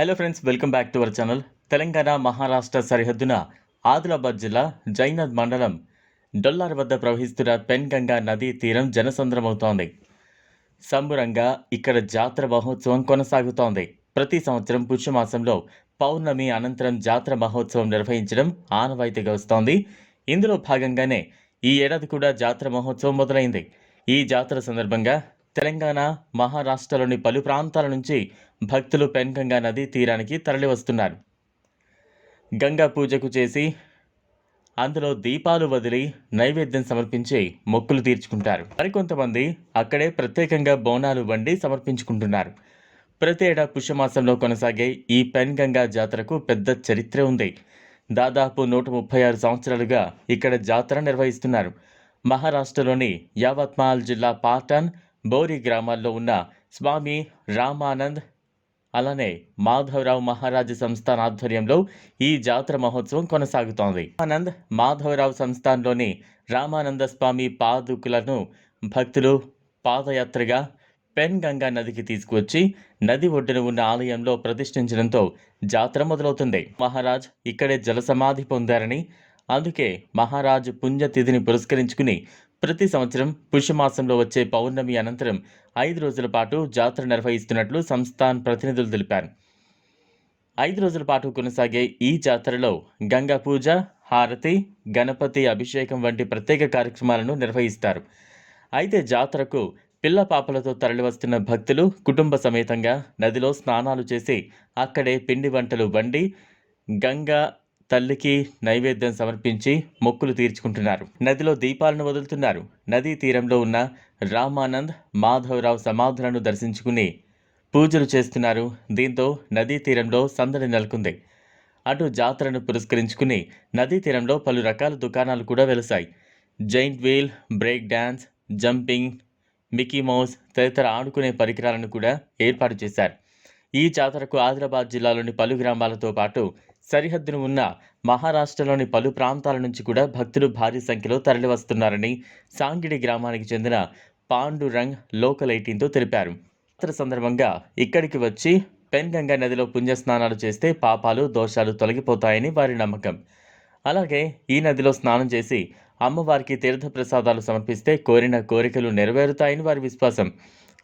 Hello friends welcome back to our channel Telangana Maharashtra సరిహద్దున Adilabad జిల్లా జైనద్ మండలం డొల్లార్ వద్ద ప్రవహిస్తున్న పెన్గంగా నదీ తీరం జనసంద్రమవుతోంది. సంబురంగా ఇక్కడ జాతర మహోత్సవం కొనసాగుతోంది. ప్రతి సంవత్సరం పుష్యమాసంలో పౌర్ణమి అనంతరం జాతర మహోత్సవం నిర్వహించడం ఆనవాయితీగా వస్తోంది. ఇందులో భాగంగానే ఈ ఏడాది కూడా జాతర మహోత్సవం మొదలైంది. ఈ జాతర సందర్భంగా తెలంగాణ మహారాష్ట్రలోని పలు ప్రాంతాల నుంచి భక్తులు పెన్గంగా నదీ తీరానికి తరలివస్తున్నారు. గంగా పూజకు చేసి అందులో దీపాలు వదిలి నైవేద్యం సమర్పించి మొక్కులు తీర్చుకుంటారు. మరికొంతమంది అక్కడే ప్రత్యేకంగా బోనాలు వండి సమర్పించుకుంటున్నారు. ప్రతి ఏడా పుష్యమాసంలో కొనసాగే ఈ పెన్గంగా జాతరకు పెద్ద చరిత్ర ఉంది. దాదాపు నూట ముప్పై ఆరు సంవత్సరాలుగా ఇక్కడ జాతర నిర్వహిస్తున్నారు. మహారాష్ట్రలోని యావత్మాల్ జిల్లా పాటన్ బోరి గ్రామాల్లో ఉన్న స్వామి రామానంద్ అలానే మాధవరావు మహారాజు సంస్థాన్ ఆధ్వర్యంలో ఈ జాతర మహోత్సవం కొనసాగుతోంది. ఆనంద్ మాధవరావు సంస్థాన్లోని రామానంద స్వామి పాదుకులను భక్తులు పాదయాత్రగా పెన్ గంగా నదికి తీసుకువచ్చి నది ఒడ్డున ఉన్న ఆలయంలో ప్రతిష్ఠించడంతో జాతర మొదలవుతుంది. మహారాజ్ ఇక్కడే జలసమాధి పొందారని అందుకే మహారాజ్ పుణ్యతిథిని పురస్కరించుకుని ప్రతి సంవత్సరం పుష్యమాసంలో వచ్చే పౌర్ణమి అనంతరం ఐదు రోజుల పాటు జాతర నిర్వహిస్తున్నట్లు సంస్థాన్ ప్రతినిధులు తెలిపారు. ఐదు రోజుల పాటు కొనసాగే ఈ జాతరలో గంగా పూజ హారతి గణపతి అభిషేకం వంటి ప్రత్యేక కార్యక్రమాలను నిర్వహిస్తారు. అయితే జాతరకు పిల్ల పాపలతో తరలివస్తున్న భక్తులు కుటుంబ సమేతంగా నదిలో స్నానాలు చేసి అక్కడే పిండి వంటలు వండి గంగా తల్లికి నైవేద్యం సమర్పించి మొక్కులు తీర్చుకుంటున్నారు. నదిలో దీపాలను వదులుతున్నారు. నదీ తీరంలో ఉన్న రామానంద్ మాధవరావు సమాధులను దర్శించుకుని పూజలు చేస్తున్నారు. దీంతో నదీ తీరంలో సందడి నెలకొంది. అటు జాతరను పురస్కరించుకుని నదీ తీరంలో పలు రకాల దుకాణాలు కూడా వెలిశాయి giant wheel break dance jumping Mickey Mouse తదితర ఆడుకునే పరికరాలను కూడా ఏర్పాటు చేశారు. ఈ జాతరకు ఆదిలాబాద్ జిల్లాలోని పలు గ్రామాలతో పాటు సరిహద్దును ఉన్న మహారాష్ట్రలోని పలు ప్రాంతాల నుంచి కూడా భక్తులు భారీ సంఖ్యలో తరలివస్తున్నారని సాంగిడి గ్రామానికి చెందిన పాండురంగ్ లోకల్ ఎయిటీన్తో తెలిపారు. యాత్ర సందర్భంగా ఇక్కడికి వచ్చి పెన్గంగా నదిలో పుణ్యస్నానాలు చేస్తే పాపాలు దోషాలు తొలగిపోతాయని వారి నమ్మకం. అలాగే ఈ నదిలో స్నానం చేసి అమ్మవారికి తీర్థ ప్రసాదాలు సమర్పిస్తే కోరిన కోరికలు నెరవేరుతాయని వారి విశ్వాసం.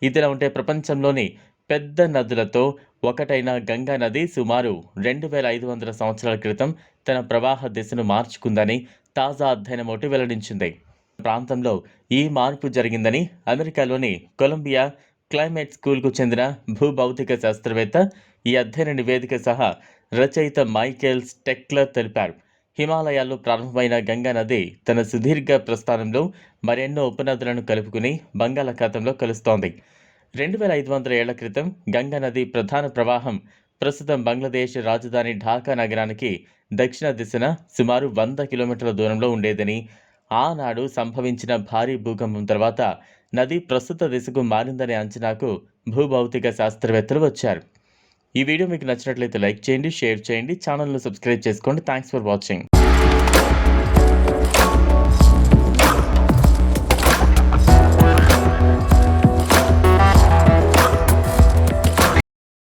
ఇదిలా ఉంటే ప్రపంచంలోని పెద్ద నదులతో ఒకటైన గంగా నది సుమారు రెండు వేల ఐదు వందల సంవత్సరాల క్రితం తన ప్రవాహ దిశను మార్చుకుందని తాజా అధ్యయనం ఒకటి వెల్లడించింది. ప్రాంతంలో ఈ మార్పు జరిగిందని అమెరికాలోని కొలంబియా క్లైమేట్ స్కూల్కు చెందిన భూభౌతిక శాస్త్రవేత్త ఈ అధ్యయన నివేదిక సహా రచయిత మైకేల్ స్టెక్లర్ తెలిపారు. హిమాలయాల్లో ప్రారంభమైన గంగా నది తన సుదీర్ఘ ప్రస్థానంలో మరెన్నో ఉపనదులను కలుపుకుని బంగాళాఖాతంలో కలుస్తోంది. రెండు వేల ఐదు వందల ఏళ్ళ క్రితం గంగా నది ప్రధాన ప్రవాహం. ప్రస్తుతం బంగ్లాదేశ్ రాజధాని ఢాకా నగరానికి దక్షిణ దిశన సుమారు వంద కిలోమీటర్ల దూరంలో ఉండేదని ఆనాడు సంభవించిన భారీ భూకంపం తర్వాత నది ప్రస్తుత దిశకు మారిందనే అంచనాకు భూభౌతిక శాస్త్రవేత్తలు వచ్చారు. ఈ వీడియో మీకు నచ్చినట్లయితే లైక్ చేయండి షేర్ చేయండి ఛానల్ను సబ్స్క్రైబ్ చేసుకోండి. Thanks for watching.